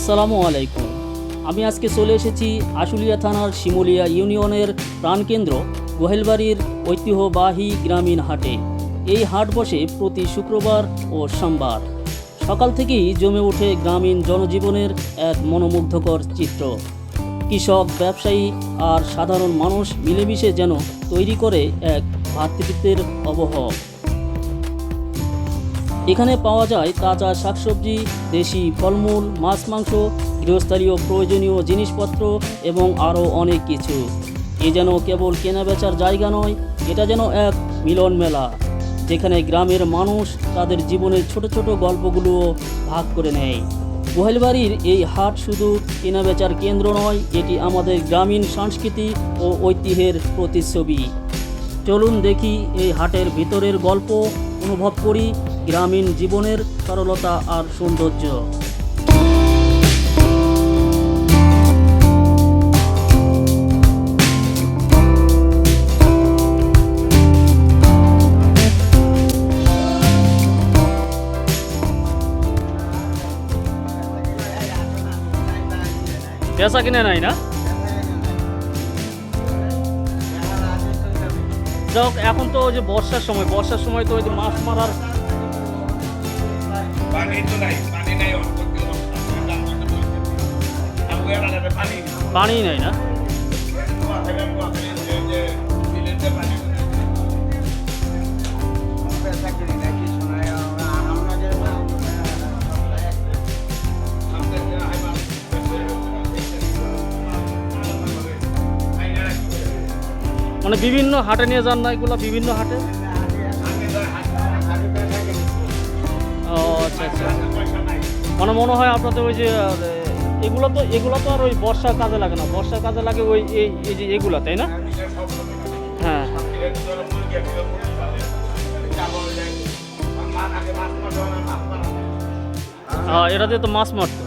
আসসালামু আলাইকুম। আমি আজকে চলে এসেছি আশুলিয়া থানার শিমুলিয়া ইউনিয়নের প্রাণকেন্দ্র গোহেলবাড়ির ঐতিহ্যবাহী গ্রামীণ হাটে। এই হাট বসে প্রতি শুক্রবার ও সোমবার। সকাল থেকেই জমে ওঠে গ্রামীণ জনজীবনের এক মনোমুগ্ধকর চিত্র। কৃষক, ব্যবসায়ী আর সাধারণ মানুষ মিলেমিশে যেন তৈরি করে এক ভাতৃত্বের অবহ। এখানে পাওয়া যায় তাজা শাকসবজি, দেশি ফলমূল, মাছ, মাংস, গৃহস্থালীয় প্রয়োজনীয় জিনিসপত্র এবং আরও অনেক কিছু। এ যেন কেবল কেনাবেচার জায়গা নয়, এটা যেন এক মিলন মেলা, যেখানে গ্রামের মানুষ তাদের জীবনের ছোট ছোট গল্পগুলোও ভাগ করে নেয়। গোহেলবাড়ির এই হাট শুধু কেনাবেচার কেন্দ্র নয়, এটি আমাদের গ্রামীণ সংস্কৃতি ও ঐতিহ্যের প্রতিচ্ছবি। চলুন দেখি এই হাটের ভিতরের গল্প, অনুভব করি গ্রামীণ জীবনের সরলতা আর সৌন্দর্য। পেশা কিনে নাই না? যাক, এখন তো ওই যে বর্ষার সময় বর্ষার সময় তো ওই যে মাছ মারার পানি নাই না? মানে বিভিন্ন হাটে নিয়ে যান না এগুলো বিভিন্ন হাটে? মানে মনে হয় আপনাদের ওই যে এগুলো তো এগুলো তো আর ওই বর্ষার কাজে লাগে না। বর্ষার কাজে লাগে ওই এই এই যে এগুলো তাই না? হ্যাঁ। আহ, এটা দিয়ে তো মাছ মারতো।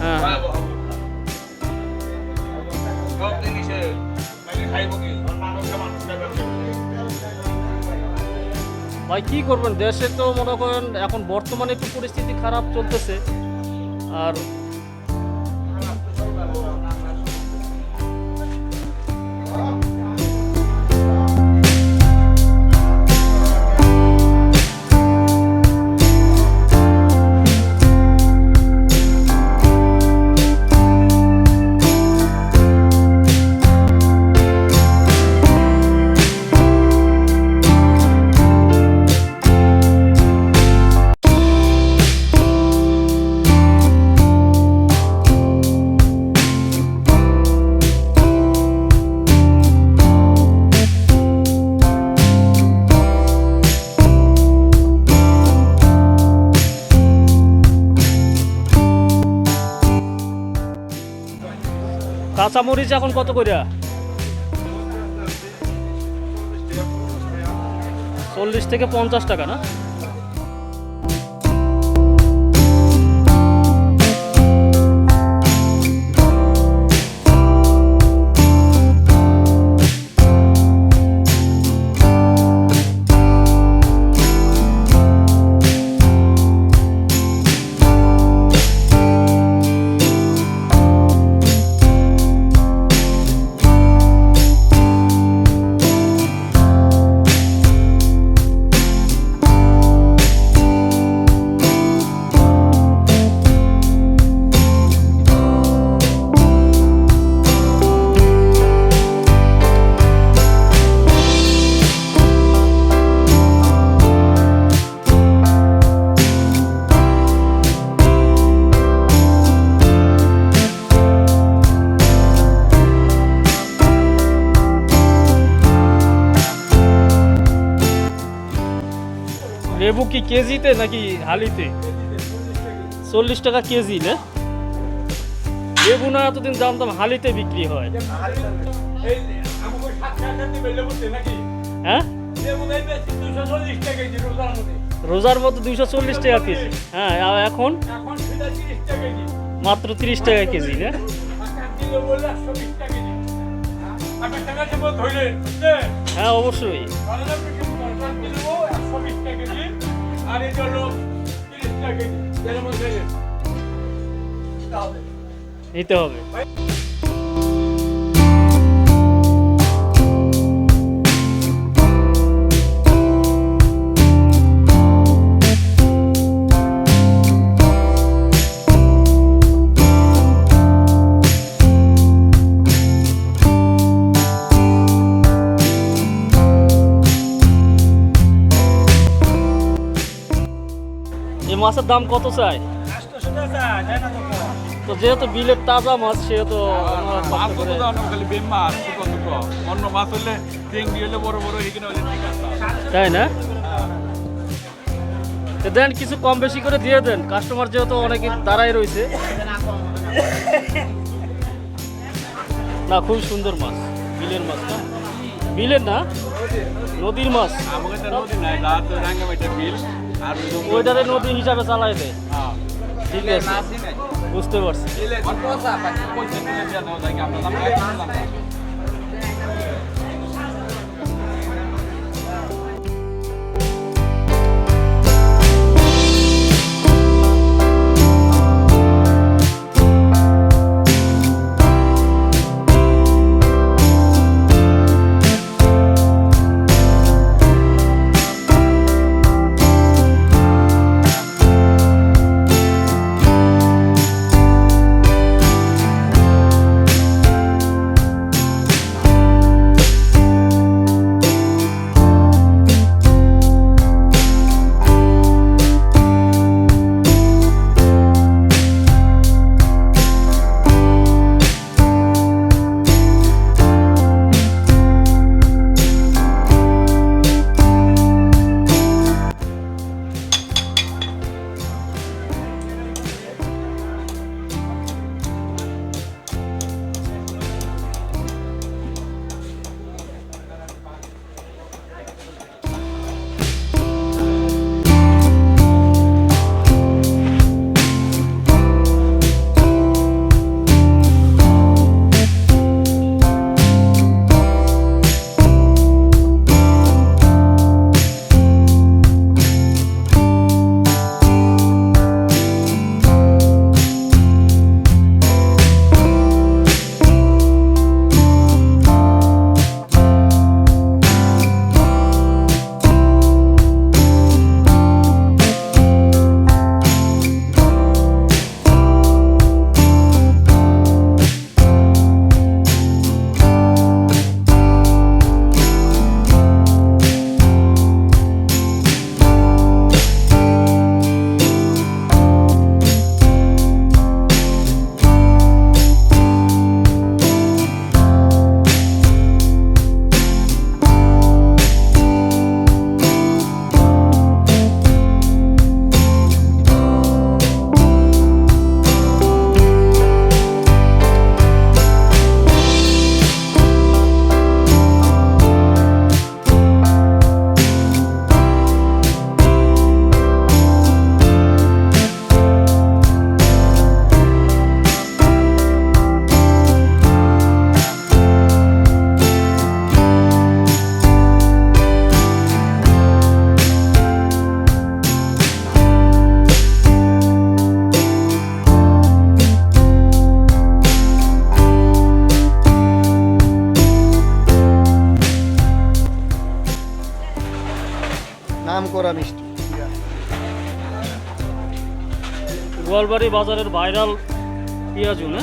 হ্যাঁ। ভাই কি করবেন? দেশে তো মনে করেন এখন বর্তমানে একটু পরিস্থিতি খারাপ চলতেছে। আর কাঁচা মরিচ এখন কত করে চল্লিশ থেকে পঞ্চাশ টাকা না? লেবু কি কেজিতে নাকি হালিতে? চল্লিশ টাকা কেজি, না? লেবু না এতদিন জানতাম হালিতে বিক্রি হয়। হ্যাঁ? রোজার মতো দুইশো চল্লিশ টাকা কেজি। হ্যাঁ এখন? মাত্র তিরিশ টাকা কেজি, না? হ্যাঁ অবশ্যই। টাকা কেজি তেলের নিতে হবে। মাছের দাম কত চাই? তো যেহেতু বিলের তাজা মাছ সেহেতু অন্য মাছ হলে বড় বড় তাই না? দেন কিছু কম বেশি করে দিয়ে দেন। কাস্টমার যেহেতু অনেকে দাঁড়াই রয়েছে। না খুব সুন্দর মাছ বিলের মাছ না? বিলের না? নদীর মাছ। আমাকে তো নদী নাই বিল। ওইটারে নদী হিসাবে চালাই দেয় হ্যাঁ। ঠিক আছে। বুঝতে পারছি। নাম করা মিষ্টি। গোয়ালবাড়ি বাজারের ভাইরাল পেঁয়াজু না?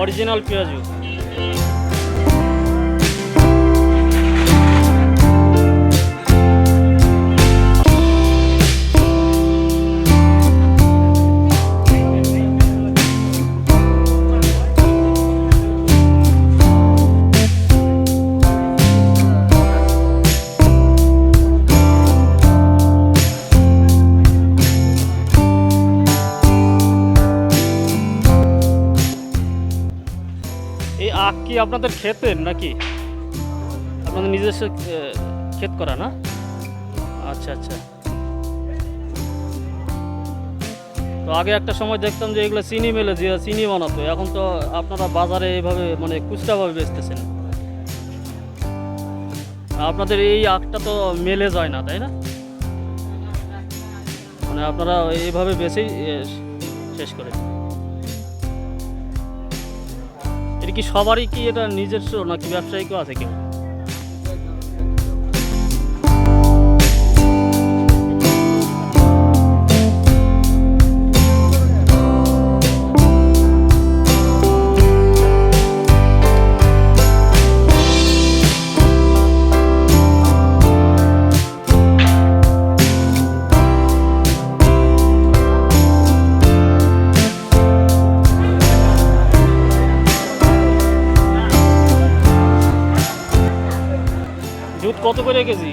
অরিজিনাল পেঁয়াজু। আপনাদের ক্ষেতের নাকি? আপনাদের নিজস্ব ক্ষেত করা না? আচ্ছা আচ্ছা। তো আগে একটা সময় দেখতাম যে এগুলো চিনি মেলে যে চিনি বানাতো, এখন তো আপনারা বাজারে এইভাবে মানে খুচরাভাবে বেচতেছেন। আপনাদের এই আখটা তো মেলে যায় না, তাই না? মানে আপনারা এইভাবে বেছেই শেষ করে কি সবারই কি এটা নিজস্ব নাকি ব্যবসায়িকও আছে কেউ? কত করে কেজি?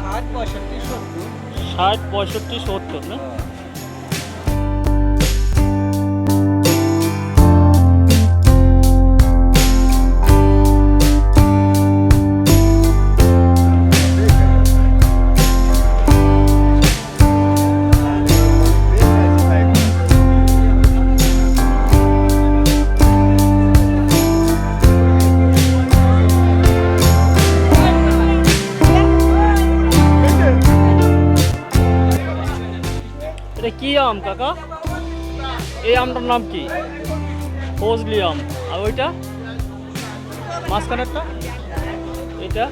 ষাট পঁয়ষট্টি সত্তর। ষাট পঁয়ষট্টি সত্তর না? কাকা? এই আমটার নাম কি? ফজলি আম। আর ওইটা? মাঝখানেরটা? এটা?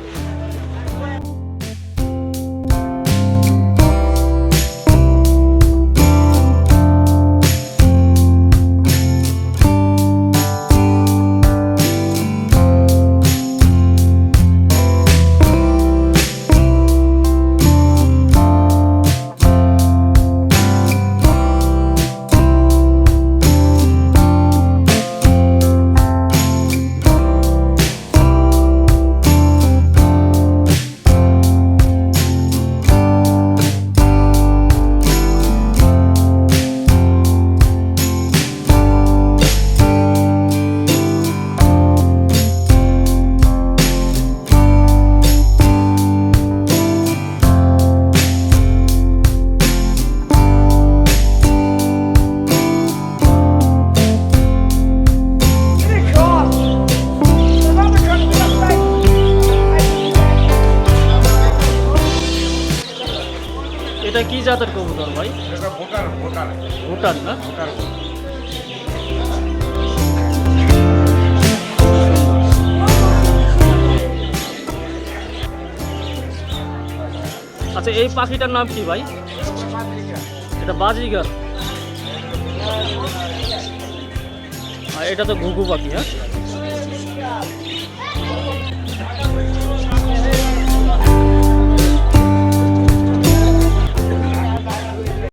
আচ্ছা এই পাখিটার নাম কি ভাই? এটা বাজিগার। আর এটা তো ঘুঘু পাখি হ্যাঁ?